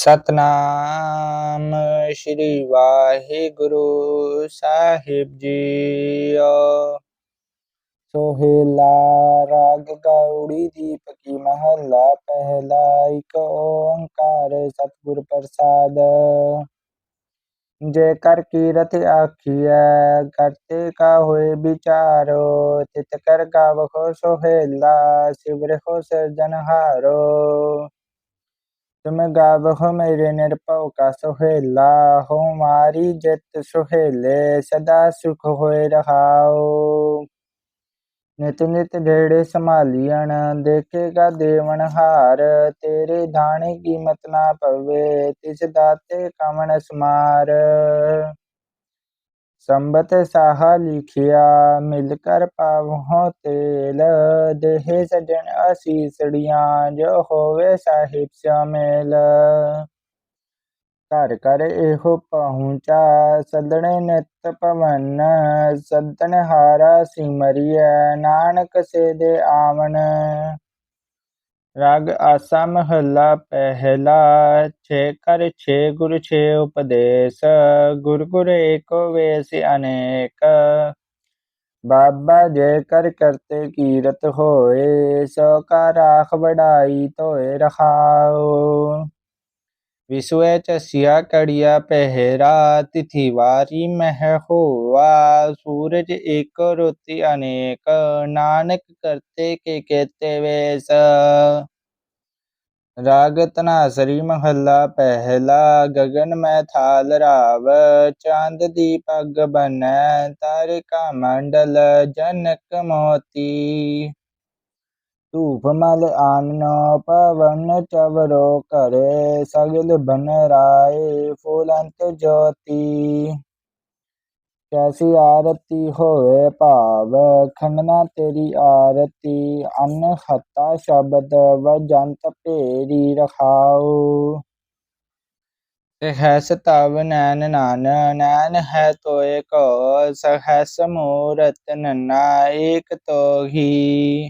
ਸਤਨਾਮ ਸ਼੍ਰੀ ਵਾਹਿਗੁਰੂ ਸਾਹਿਬ JIO Sohila ਰਾਗ ਗੌੜੀ ਦੀਪਕੀ ਮਹੱਲਾ ਪਹਿਲਾ ਇਕ ਓੰਕਾਰ ਸਤਿਗੁਰ ਪ੍ਰਸਾਦ ਜੇ ਕਰ ਕੀਰਤ ਆਖੀਐ ਕਰਤੇ ਕਾ ਹੋਏ ਵਿਚਾਰੋ ਤਿਤ ਕਰ ਗਾਵੋ ਸੋਹਿਲਾ ਸਿਵਰਿ ਸਿਰਜਨਹਾਰੋ ਤੁਮ तुम गाबो मेरे निरपो का सुला हो मारी जित सुले सदा सुख हो रहाओ। नित नित ढेड़े संभालियन देखेगा देवन हार, तेरे दाने की मतना पवे, तिस दाते कमन सुमार। ਸੰਬਤ ਸਾਹਾ ਲਿਖਿਆ, ਮਿਲ ਕਰ ਪਾਵਹੁ ਤੇਲ। ਦੇਹ ਸਜਣ ਅਸੀਸੜੀਆਂ, ਜੋ ਹੋਵੇ ਸਾਹਿਬ ਸ਼ਾਮਿਲ। ਘਰ ਕਰ ਇਹੋ ਪਹੁੰਚਾ, ਸਦਣੇ ਨਿਤ ਪਵਨ ਸਦਨ ਹਾਰਾ ਸਿਮਰਿਐ, ਨਾਨਕ ਸੇ ਦੇ ਆਵਣ। ਰਾਗ ਆਸਾ ਮਹੱਲਾ ਪਹਿਲਾ, ਛੇ ਕਰ ਛੇ ਗੁਰ, ਛੇ ਉਪਦੇਸ਼, ਗੁਰ ਗੁਰ ਏਕੋ ਵੇਸ ਅਨੇਕ। ਬਾਬਾ ਜੇ ਕਰ ਕਰਤੇ ਕੀਰਤ ਹੋਏ, ਸੋ ਕਾ ਰਾਖ ਬੜਾਈ ਧੋਏ ਰਖਾਓ। विश्वचस्या कड़िया पहरा तिथि वारी मह होवा सूरज एक रोति अनेक नानक करते के कहते वेस रागतना सरी महला पहला गगन में थाल राव चाँद दी पग बन तारिका मंडल जनक मोती। ਮੋਤੀ ਧੂਪ ਮਲ ਆਨਨੋ ਪਵਨ ਚਵਰੋ ਕਰੇ ਸਗਲ ਬਨ ਰਾਏ ਫੂਲੰਤ ਜੋਤੀ। ਕੈਸੀ ਆਰਤੀ ਹੋਵੇ ਭਾਵ, ਖੰਡਨਾ ਤੇਰੀ ਆਰਤੀ ਅਨਹਤਾ ਸ਼ਬਦ ਵਜੰਤ ਭੇਰੀ ਰਖਾਓ ਸਹਸ ਤਵ ਨੈਨ ਨਾਨ ਨੈਨ ਹੈ ਤੋਏ ਕੋ, ਸਹਸ ਮੂਰਤ ਨਨਾ ਏਕ ਤੋਹੀ।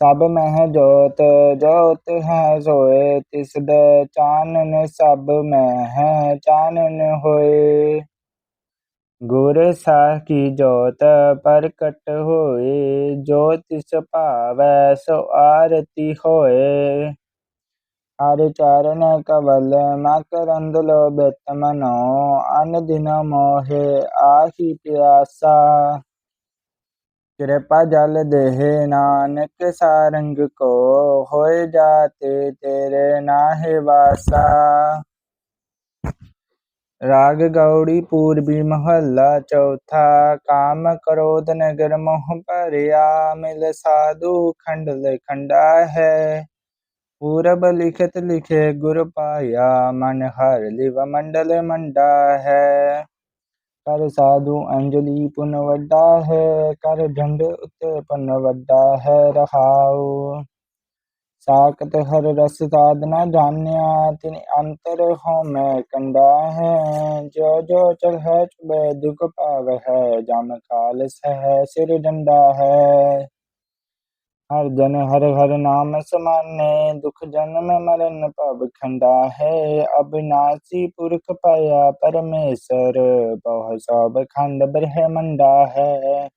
ਸਭ ਮਹਿ ਜੋਤ ਜੋਤ ਹੈ ਸੋਏ ਤਿਸ ਦੇ ਚਾਨਣ ਸਭ ਮਹਿ ਚਾਨਣ ਹੋਏ ਗੁਰ ਸਾਹ ਕੀ ਜੋਤ ਪ੍ਰਗਟ ਹੋਏ ਜੋ ਤਿਸ ਭਾਵੈ ਸੋ ਆਰਤੀ ਹੋਏ हरिचरण कवल मकरंद लोभित मनो अनदिन मोहे आही प्यासा। कृपा जल देहे नानक सारंग को होए जाते तेरे नाहे वासा। राग गौड़ी पूर्वी मोहल्ला चौथा, काम क्रोध नगर मोह पर मिल साधु खंडल खंडा है। ਪੂਰਬ ਲਿਖਤ ਲਿਖੇ ਗੁਰ ਪਾਇਆ ਮਨ ਹਰ ਲਿਵ ਮੰਡਲ ਮੰਡਾ ਹੈ ਕਰ ਸਾਧੂ ਅੰਜਲੀ ਪੁਨ ਵੱਡਾ ਹੈ ਕਰ ਢੰਡ ਉਤੇ ਪੁਨ ਵੱਡਾ ਹੈ ਰਹਾਉ ਸਾਖਤ ਹਰ ਰਸ ਸਾਧਨਾ ਜਾਣਿਆ ਤਿਨ ਅੰਤਰ ਹੋ ਮੈਂ ਕੰਡਾ ਹੈ ਜੋ ਜੋ ਚਲ ਹੈ ਚੁਬੇ ਦੁਖ ਪਾਵ ਹੈ ਜਮ ਕਾਲ ਸਹਿ ਸਿਰ ਡੰਡਾ ਹੈ हर जन हर हर नाम समाने, दुख जन्म मरण पव खंडा है। अविनाशी पुरख पया परमेश्वर बहु सब खंड ब्रह्मंडा है।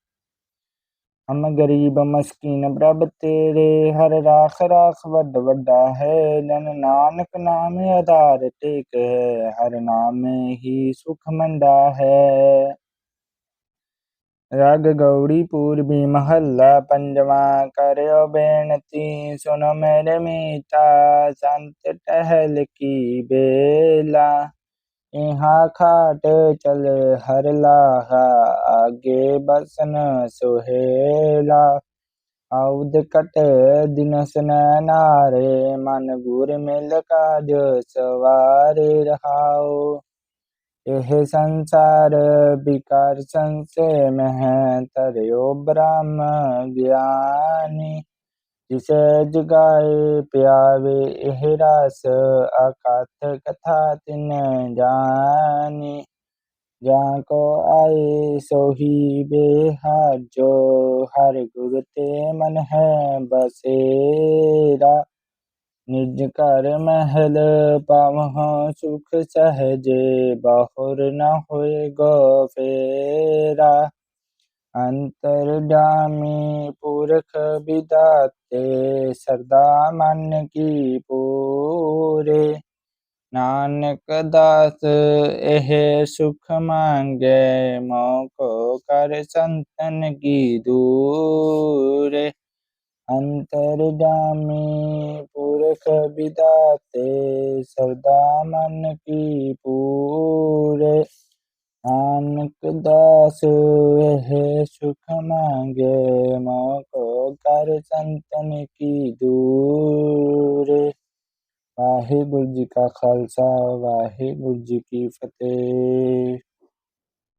हम गरीब मस्कीन प्रभ तेरे, हर राख राख वड वड्डा है। जन नानक नाम आधार टेक है, हर नाम ही सुख मंडा है। राग गौरी पूर्वी महल्ला पंजवा करो बेनती सुनो मेरे मीता, संत टहल की बेला। यहाँ खाट चल हर लाहा, आगे बसन सुहेला। औद कट दिन सुन नारे मन गुर मिल का जो सवार रहाओ। यह संसार विकार संसय में है तरयो ब्रह्म ज्ञानी। जिसे जगाए प्यावे, यह रास अकाथ कथा तिन जानी। जा को आए सोही बेहार जो हर गुरते मन है बसेरा। निज कर महल पावह सुख सहजे बहुर न होए गो फेरा। अंतर जामी पुरख विदाते, सरदा मन की पूरे। नानक दास, एह सुख मांगे, मोको कर संतन की दूरे। अंतर जामी पुरख विदाते सरदा मन की पूरे। नानक दास है सुख मांगे, मोको कर संतन की दूर। वाहिगुरु जी का खालसा वाहिगुरु जी की फतेह।